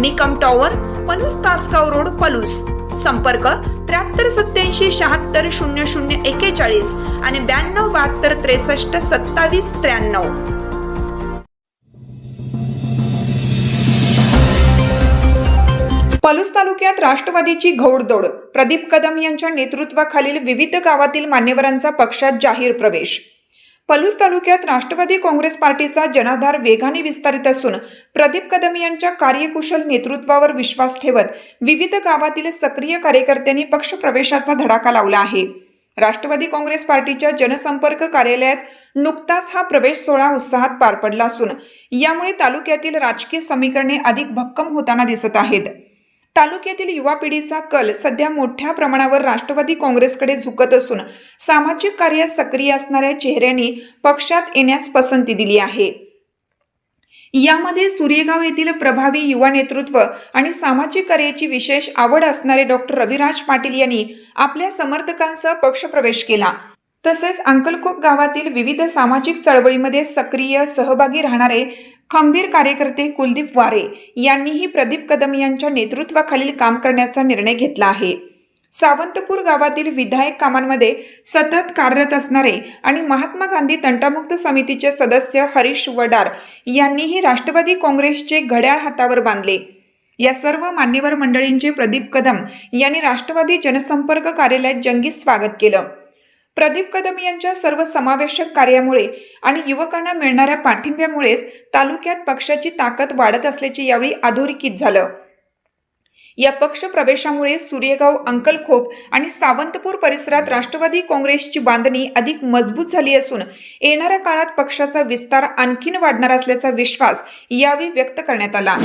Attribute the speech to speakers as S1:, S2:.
S1: Nikam tower Palus Tasgaon road Palus. संपर्क त्र्याहत्तर सत्याऐंशी शहात्तर शून्य शून्य एकेचाळीस आणि ब्याण्णव बहात्तर त्रेसष्ट सत्तावीस त्र्याण्णव. पलूस तालुक्यात राष्ट्रवादीची घौडदौड. प्रदीप कदम यांच्या नेतृत्वाखालील विविध गावातील मान्यवरांचा पक्षात जाहीर प्रवेश. पलूस तालुक्यात राष्ट्रवादी काँग्रेस पार्टीचा जनाधार वेगाने विस्तारित असून प्रदीप कदम यांच्या कार्यकुशल नेतृत्वावर विश्वास ठेवत विविध गावातील सक्रिय कार्यकर्त्यांनी पक्षप्रवेशाचा धडाका लावला आहे. राष्ट्रवादी काँग्रेस पार्टीच्या जनसंपर्क कार्यालयात नुकताच हा प्रवेश सोहळा उत्साहात पार पडला असून यामुळे तालुक्यातील राजकीय समीकरणे अधिक भक्कम होताना दिसत आहेत. तालुक्यातील युवा पिढीचा कल सध्या मोठ्या प्रमाणावर राष्ट्रवादी काँग्रेसकडे झुकत असून सामाजिक कार्यात सक्रिय असणाऱ्या चेहऱ्यांनी पक्षात येण्यास पसंती दिली आहे. यामध्ये सूर्यगाव येथील प्रभावी युवा नेतृत्व आणि सामाजिक कार्याची विशेष आवड असणारे डॉक्टर रविराज पाटील यांनी आपल्या समर्थकांसह पक्षप्रवेश केला. तसेच अंकलकोप गावातील विविध सामाजिक चळवळीमध्ये सक्रिय सहभागी राहणारे खंबीर कार्यकर्ते कुलदीप वारे यांनीही प्रदीप कदम यांच्या नेतृत्वाखालील काम करण्याचा निर्णय घेतला आहे. सावंतपूर गावातील विधायक कामांमध्ये सतत कार्यरत असणारे आणि महात्मा गांधी तंटामुक्त समितीचे सदस्य हरीश वडार यांनीही राष्ट्रवादी काँग्रेसचे घड्याळ हातावर बांधले. या सर्व मान्यवर मंडळींचे प्रदीप कदम यांनी राष्ट्रवादी जनसंपर्क कार्यालयात जंगी स्वागत केलं. प्रदीप कदम यांच्या सर्व समावेशक कार्यामुळे आणि युवकांना मिळणाऱ्या पाठिंब्यामुळेच तालुक्यात पक्षाची ताकद वाढत असल्याचे यावेळी अधोरेखित झालं. या पक्ष प्रवेशामुळे सूर्यगाव अंकलखोप आणि सावंतपूर परिसरात राष्ट्रवादी काँग्रेसची बांधणी अधिक मजबूत झाली असून येणाऱ्या काळात पक्षाचा विस्तार आणखीन वाढणार असल्याचा विश्वास यावेळी व्यक्त करण्यात आला.